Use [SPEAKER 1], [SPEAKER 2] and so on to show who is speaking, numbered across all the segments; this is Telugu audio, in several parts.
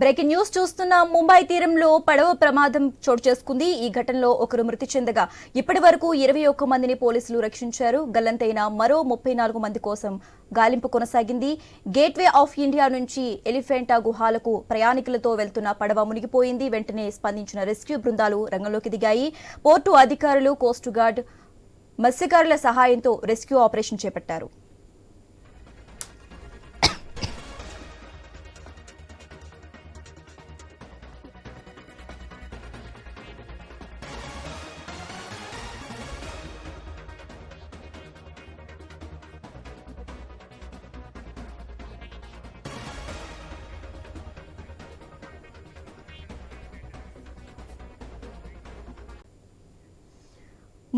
[SPEAKER 1] బ్రేకింగ్ న్యూస్ చూస్తున్న ముంబై తీరంలో పడవ ప్రమాదం చోటు చేసుకుంది. ఈ ఘటనలో ఒకరు మృతి చెందగా ఇప్పటి వరకు ఇరవై ఒక్క మందిని పోలీసులు రక్షించారు. గల్లంతైన మరో ముప్పై నాలుగు మంది కోసం గాలింపు కొనసాగింది. గేట్వే ఆఫ్ ఇండియా నుంచి ఎలిఫెంటా గుహాలకు ప్రయాణికులతో వెళ్తున్న పడవ మునిగిపోయింది. వెంటనే స్పందించిన రెస్క్యూ బృందాలు రంగంలోకి దిగాయి. పోర్టు అధికారులు కోస్ట్ గార్డ్ మత్స్యకారుల సహాయంతో రెస్క్యూ ఆపరేషన్ చేపట్టారు.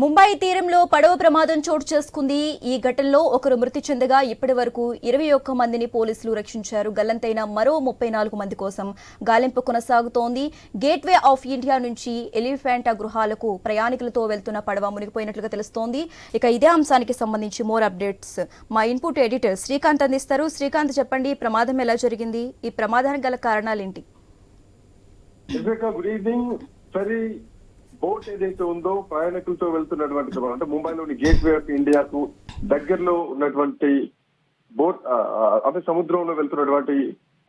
[SPEAKER 1] ముంబై తీరంలో పడవ ప్రమాదం చోటు చేసుకుంది. ఈ ఘటనలో ఒకరు మృతి చెందగా ఇప్పటి వరకు ఇరవై ఒక్క మందిని పోలీసులు రక్షించారు. గల్లంతైన మరో ముప్పై నాలుగు మంది కోసం గాలింపు కొనసాగుతోంది. గేట్వే ఆఫ్ ఇండియా నుంచి ఎలిఫెంటా గృహాలకు ప్రయాణికులతో వెళ్తున్న పడవ మునిగిపోయినట్లుగా తెలుస్తోంది. ఇక ఇదే అంశానికి సంబంధించి మోర్ అప్డేట్స్. మా ఇన్పుట్ ఎడిటర్ శ్రీకాంత్ అందిస్తారు. శ్రీకాంత్ చెప్పండి ప్రమాదం ఎలా జరిగింది? ఈ ప్రమాదానికి గల కారణాలేంటి
[SPEAKER 2] గుడ్ ఈవినింగ్. బోట్ ఏదైతే ఉందో ప్రయాణికులతో వెళ్తున్నటువంటి అంటే ముంబైలోని గేట్ వే ఆఫ్ ఇండియాకు దగ్గరలో ఉన్నటువంటి బోట్ అంటే అదే సముద్రంలో వెళ్తున్నటువంటి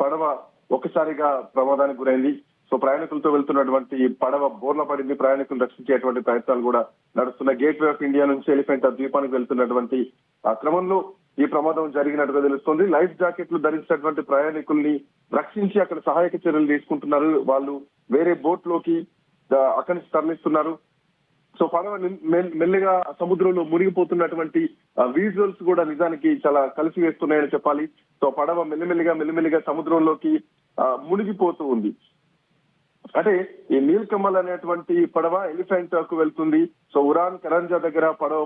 [SPEAKER 2] పడవ ఒక్కసారిగా ప్రమాదానికి గురైంది. సో ప్రయాణికులతో వెళ్తున్నటువంటి పడవ బోర్ల పడింది ప్రయాణికులు రక్షించేటువంటి ప్రయత్నాలు కూడా నడుస్తున్నాయి. గేట్ వే ఆఫ్ ఇండియా నుంచి ఎలిఫెంట్ ద్వీపానికి వెళ్తున్నటువంటి ఆ క్రమంలో ఈ ప్రమాదం జరిగినట్టుగా తెలుస్తుంది. లైఫ్ జాకెట్లు ధరించినటువంటి ప్రయాణికుల్ని రక్షించి అక్కడ సహాయక చర్యలు తీసుకుంటున్నారు. వాళ్ళు వేరే బోట్లోకి అక్కడి నుంచి తరలిస్తున్నారు. సో పడవ మెల్లిగా సముద్రంలో మునిగిపోతున్నటువంటి విజువల్స్ కూడా నిజానికి చాలా కలిసి వేస్తున్నాయని చెప్పాలి. సో పడవ మెల్లిమెల్లిగా మెల్లిమెల్లిగా సముద్రంలోకి మునిగిపోతూ ఉంది. అంటే ఈ నీల్ కమల్ అనేటువంటి పడవ ఎలిఫెంట్కు వెళ్తుంది. సో ఉరాన్ కరంజా దగ్గర పడవ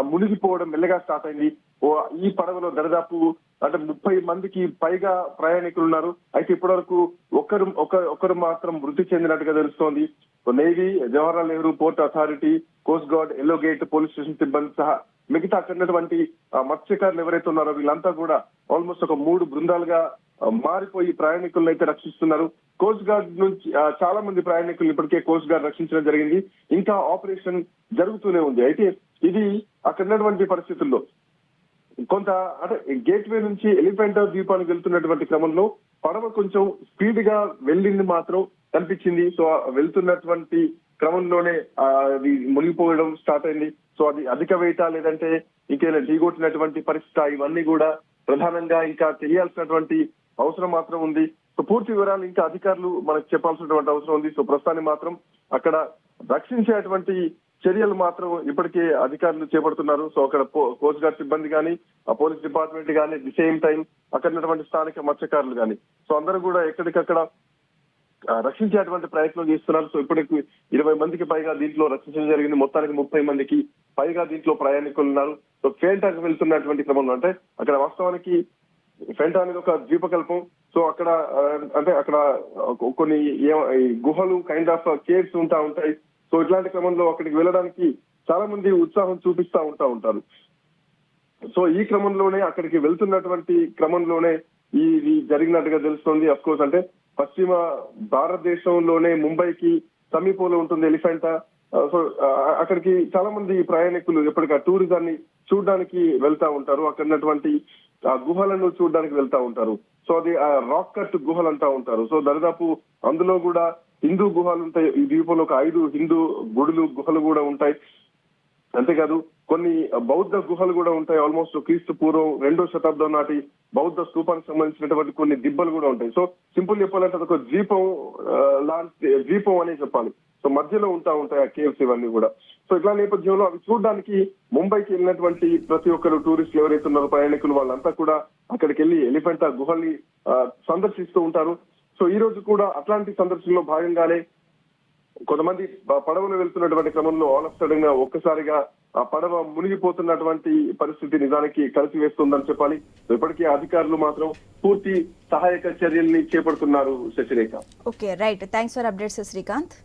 [SPEAKER 2] మునిగిపోవడం మెల్లగా స్టార్ట్ అయింది. ఓ ఈ పడవలో దరిదాపు అంటే ముప్పై మందికి పైగా ప్రయాణికులు ఉన్నారు. అయితే ఇప్పటివరకు ఒకరు ఒకరు మాత్రం మృతి చెందినట్టుగా తెలుస్తోంది. Navy Jawaharlal Nehru port authority coast guard yellow gate police station సిబ్బంది సహా మిగతా అక్కడ మత్స్యకారులు ఎవరైతే ఉన్నారో వీళ్ళంతా కూడా ఆల్మోస్ట్ ఒక మూడు బృందాలుగా మారిపోయి ప్రయాణికులను అయితే రక్షిస్తున్నారు. కోస్ట్ గార్డ్ నుంచి చాలా మంది ప్రయాణికులు ఇప్పటికే కోస్ట్ గార్డ్ రక్షించడం జరిగింది. ఇంకా ఆపరేషన్ జరుగుతూనే ఉంది. అయితే ఇది అక్కడ ఉన్నటువంటి పరిస్థితుల్లో కొంత అంటే గేట్ వే నుంచి ఎలిఫెంటా ద్వీపానికి వెళ్తున్నటువంటి క్రమంలో పడవ కొంచెం స్పీడ్గా వెళ్ళింది మాత్రం కనిపించింది. సో వెళ్తున్నటువంటి క్రమంలోనే అది మునిగిపోవడం స్టార్ట్ అయింది. సో అది అధిక వేట లేదంటే ఇంకేదైనా ఢీగొట్టినటువంటి పరిస్థితి ఇవన్నీ కూడా ప్రధానంగా ఇంకా తెలియాల్సినటువంటి అవసరం మాత్రం ఉంది. సో పూర్తి వివరాలు ఇంకా అధికారులు మనకు చెప్పాల్సినటువంటి అవసరం ఉంది. సో ప్రస్తుతానికి మాత్రం అక్కడ రక్షించేటువంటి చర్యలు మాత్రం ఇప్పటికే అధికారులు చేపడుతున్నారు. సో అక్కడ కోస్ట్ గార్డ్ సిబ్బంది కానీ ఆ పోలీస్ డిపార్ట్మెంట్ కానీ ది సేమ్ టైం అక్కడ ఉన్నటువంటి స్థానిక మత్స్యకారులు కానీ సో అందరూ కూడా ఎక్కడికక్కడ రక్షించేటువంటి ప్రయత్నం చేస్తున్నారు. సో ఇప్పటికి ఇరవై మందికి పైగా దీంట్లో రక్షించడం జరిగింది. మొత్తానికి ముప్పై మందికి పైగా దీంట్లో ప్రయాణికులు ఉన్నారు. సో ఫేల్టాకు వెళ్తున్నటువంటి క్రమంలో అంటే అక్కడ వాస్తవానికి ఫెంటా అనేది ఒక ద్వీపకల్పం. సో అక్కడ అంటే అక్కడ కొన్ని ఈ గుహలు కైండ్ ఆఫ్ కేవ్స్ ఉంటా ఉంటాయి. సో ఇట్లాంటి క్రమంలో అక్కడికి వెళ్ళడానికి చాలా మంది ఉత్సాహం చూపిస్తా ఉంటా ఉంటారు. సో ఈ క్రమంలోనే అక్కడికి వెళ్తున్నటువంటి క్రమంలోనే ఈ ఇది జరిగినట్టుగా తెలుస్తుంది. అఫ్ కోర్స్ అంటే పశ్చిమ భారతదేశంలోనే ముంబైకి సమీపంలో ఉంటుంది ఎలిఫెంటా. సో uh, uh, అక్కడికి చాలా మంది ప్రయాణికులు ఎప్పటికీ టూరిజాన్ని చూడడానికి వెళ్తా ఉంటారు. అక్కడ ఉన్నటువంటి ఆ గుహలను చూడడానికి వెళ్తా ఉంటారు. సో అది ఆ రాక్ కట్ గుహలు అంటా ఉంటారు. సో దరిదాపు అందులో కూడా హిందూ గుహలు ఉంటాయి. ఈ ద్వీపంలో ఒక ఐదు హిందూ గుడులు గుహలు కూడా ఉంటాయి. అంతేకాదు కొన్ని బౌద్ధ గుహలు కూడా ఉంటాయి. ఆల్మోస్ట్ క్రీస్తు పూర్వం రెండో శతాబ్దం నాటి బౌద్ధ స్థూపానికి సంబంధించినటువంటి కొన్ని దిబ్బలు కూడా ఉంటాయి. సో సింపుల్ చెప్పాలంటే అదొక ద్వీపం లాంటి ద్వీపం అనే చెప్పాలి. సో మధ్యలో ఉంటా ఉంటాయి ఆ కేవ్స్ ఇవన్నీ కూడా. సో ఇట్లా నేపథ్యంలో అవి చూడడానికి ముంబైకి వెళ్ళినటువంటి ప్రతి ఒక్కరు టూరిస్టులు ఎవరైతే ఉన్నారో ప్రయాణికులు వాళ్ళంతా కూడా అక్కడికి వెళ్ళి ఎలిఫెంటా గుహల్ని సందర్శిస్తూ ఉంటారు. సో ఈ రోజు కూడా అట్లాంటి సందర్శనలో భాగంగానే కొంతమంది పడవలు వెళ్తున్నటువంటి క్రమంలో ఆల్ ఆఫ్ సడన్గా ఒక్కసారిగా ఆ పడవ మునిగిపోతున్నటువంటి పరిస్థితి నిజానికి కలిసి వేస్తుందని చెప్పాలి ఇప్పటికీ అధికారులు మాత్రం పూర్తి సహాయక చర్యల్ని చేపడుతున్నారు Sasirekha.
[SPEAKER 1] Okay right thanks for updates Srikanth